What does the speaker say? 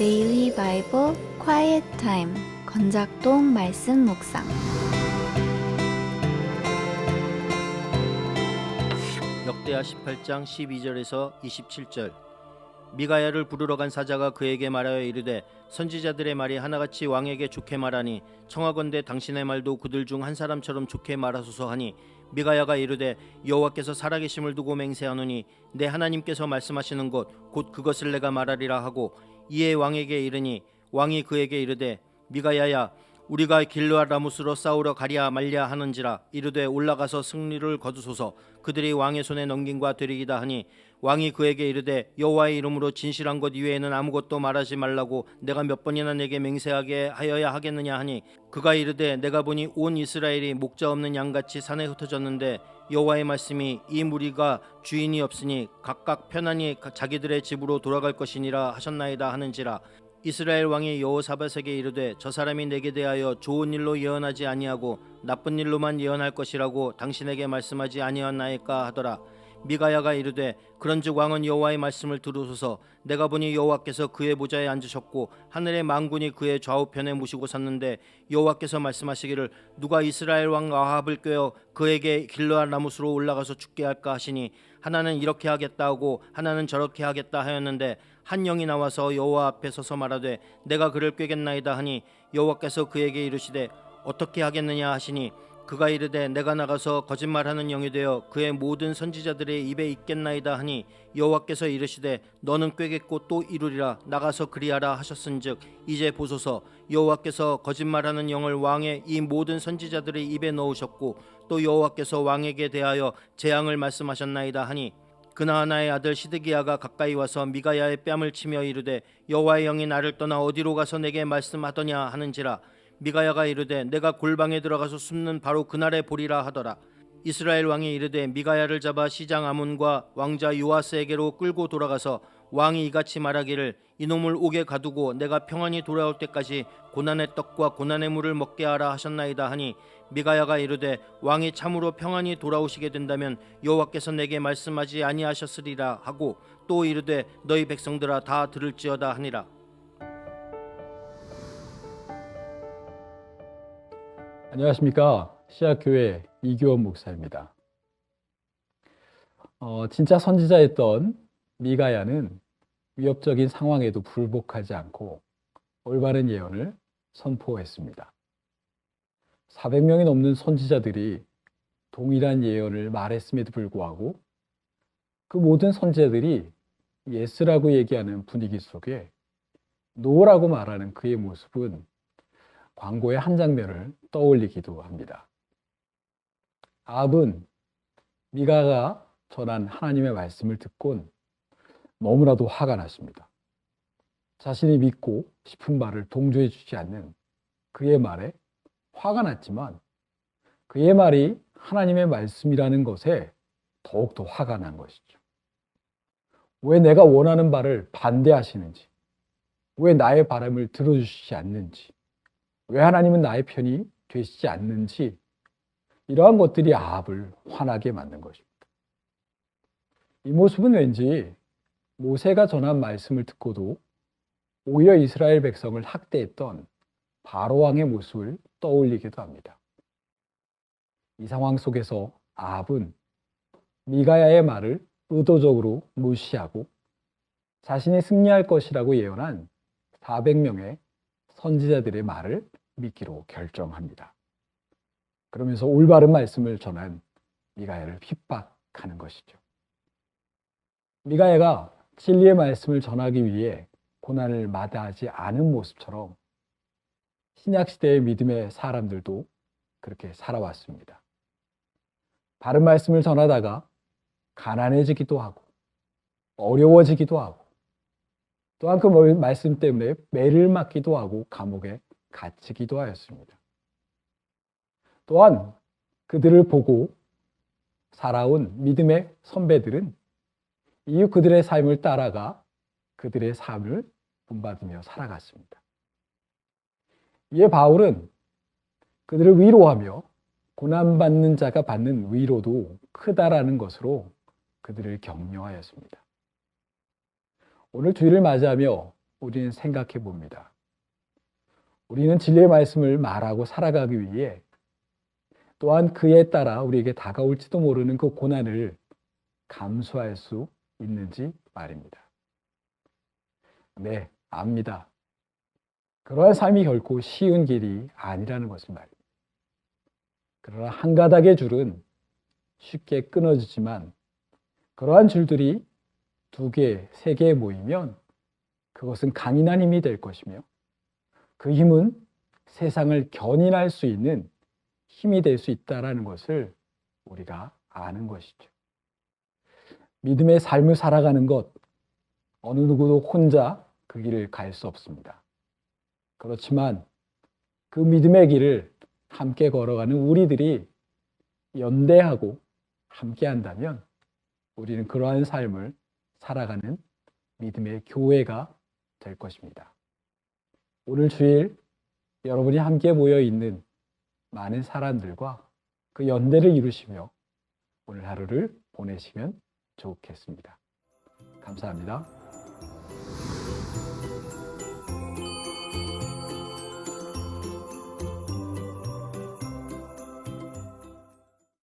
데일리 바이블 quiet 타임 건작동 말씀 묵상. 역대하 18장 12절에서 27절. 미가야를 부르러 간 사자가 그에게 말하여 이르되 선지자들의 말이 하나같이 왕에게 좋게 말하니 청하건대 당신의 말도 그들 중 한 사람처럼 좋게 말하소서 하니 미가야가 이르되 여호와께서 살아계심을 두고 맹세하노니 내 하나님께서 말씀하시는 것 곧 그것을 내가 말하리라 하고 이에 왕에게 이르니 왕이 그에게 이르되 미가야야 우리가 길르아 라무스로 싸우러 가랴 말랴 하는지라 이르되 올라가서 승리를 거두소서. 그들이 왕의 손에 넘긴과 되리이다 하니 왕이 그에게 이르되 여호와의 이름으로 진실한 것 이외에는 아무것도 말하지 말라고 내가 몇 번이나 내게 맹세하게 하여야 하겠느냐 하니 그가 이르되 내가 보니 온 이스라엘이 목자 없는 양같이 산에 흩어졌는데 여호와의 말씀이 이 무리가 주인이 없으니 각각 편안히 자기들의 집으로 돌아갈 것이니라 하셨나이다 하는지라. 이스라엘 왕이 여호사밧에게 이르되 저 사람이 내게 대하여 좋은 일로 예언하지 아니하고 나쁜 일로만 예언할 것이라고 당신에게 말씀하지 아니하나이까 하더라 미가야가 이르되 그런즉 왕은 여호와의 말씀을 들으소서. 내가 보니 여호와께서 그의 보좌에 앉으셨고 하늘의 만군이 그의 좌우편에 모시고 섰는데 여호와께서 말씀하시기를 누가 이스라엘 왕 아합을 꾀어 그에게 길르아 나무스로 올라가서 죽게 할까 하시니 하나는 이렇게 하겠다 하고 하나는 저렇게 하겠다 하였는데 한 영이 나와서 여호와 앞에 서서 말하되 내가 그를 꾀겠나이다 하니 여호와께서 그에게 이르시되 어떻게 하겠느냐 하시니 그가 이르되 내가 나가서 거짓말하는 영이 되어 그의 모든 선지자들의 입에 있겠나이다 하니 여호와께서 이르시되 너는 꾀겠고 또 이루리라 나가서 그리하라 하셨은즉 이제 보소서. 여호와께서 거짓말하는 영을 왕의 이 모든 선지자들의 입에 넣으셨고 또 여호와께서 왕에게 대하여 재앙을 말씀하셨나이다 하니 그나하나의 아들 시드기야가 가까이 와서 미가야의 뺨을 치며 이르되 여호와의 영이 나를 떠나 어디로 가서 내게 말씀하더냐 하는지라 미가야가 이르되 내가 골방에 들어가서 숨는 바로 그날에 보리라 하더라. 이스라엘 왕이 이르되 미가야를 잡아 시장 아문과 왕자 요아스에게로 끌고 돌아가서 왕이 이같이 말하기를 이놈을 옥에 가두고 내가 평안히 돌아올 때까지 고난의 떡과 고난의 물을 먹게 하라 하셨나이다 하니 미가야가 이르되 왕이 참으로 평안히 돌아오시게 된다면 여호와께서 내게 말씀하지 아니하셨으리라 하고 또 이르되 너희 백성들아 다 들을지어다 하니라 안녕하십니까. 시아교회 이교원 목사입니다. 어, 진짜 선지자였던 미가야는 위협적인 상황에도 불복하지 않고 올바른 예언을 선포했습니다. 400명이 넘는 선지자들이 동일한 예언을 말했음에도 불구하고 그 모든 선지자들이 예스라고 얘기하는 분위기 속에 노라고 말하는 그의 모습은 광고의 한 장면을 떠올리기도 합니다. 아합은 미가가 전한 하나님의 말씀을 듣곤 너무나도 화가 났습니다. 자신이 믿고 싶은 말을 동조해 주지 않는 그의 말에 화가 났지만 그의 말이 하나님의 말씀이라는 것에 더욱더 화가 난 것이죠. 왜 내가 원하는 바를 반대하시는지, 왜 나의 바람을 들어주시지 않는지, 왜 하나님은 나의 편이 되시지 않는지 이러한 것들이 아합을 화나게 만든 것입니다. 이 모습은 왠지 모세가 전한 말씀을 듣고도 오히려 이스라엘 백성을 학대했던 바로 왕의 모습을 떠올리기도 합니다. 이 상황 속에서 아합은 미가야의 말을 의도적으로 무시하고 자신이 승리할 것이라고 예언한 400명의 선지자들의 말을 믿기로 결정합니다. 그러면서 올바른 말씀을 전한 미가야를 핍박하는 것이죠. 미가야가 진리의 말씀을 전하기 위해 고난을 마다하지 않은 모습처럼 신약 시대의 믿음의 사람들도 그렇게 살아왔습니다. 바른 말씀을 전하다가 가난해지기도 하고 어려워지기도 하고 또한 그 말씀 때문에 매를 맞기도 하고 감옥에 갇히기도 하였습니다. 또한 그들을 보고 살아온 믿음의 선배들은 이후 그들의 삶을 따라가 그들의 삶을 본받으며 살아갔습니다. 이에 바울은 그들을 위로하며 고난받는 자가 받는 위로도 크다라는 것으로 그들을 격려하였습니다. 오늘 주일을 맞이하며 우리는 생각해 봅니다. 우리는 진리의 말씀을 말하고 살아가기 위해 또한 그에 따라 우리에게 다가올지도 모르는 그 고난을 감수할 수 있는지 말입니다. 네, 압니다. 그러한 삶이 결코 쉬운 길이 아니라는 것을 말입니다. 그러나 한 가닥의 줄은 쉽게 끊어지지만 그러한 줄들이 두 개, 세 개 모이면 그것은 강인한 힘이 될 것이며 그 힘은 세상을 견인할 수 있는 힘이 될 수 있다라는 것을 우리가 아는 것이죠. 믿음의 삶을 살아가는 것 어느 누구도 혼자 그 길을 갈 수 없습니다. 그렇지만 그 믿음의 길을 함께 걸어가는 우리들이 연대하고 함께 한다면 우리는 그러한 삶을 살아가는 믿음의 교회가 될 것입니다. 오늘 주일 여러분이 함께 모여 있는 많은 사람들과 그 연대를 이루시며 오늘 하루를 보내시면 좋겠습니다. 감사합니다.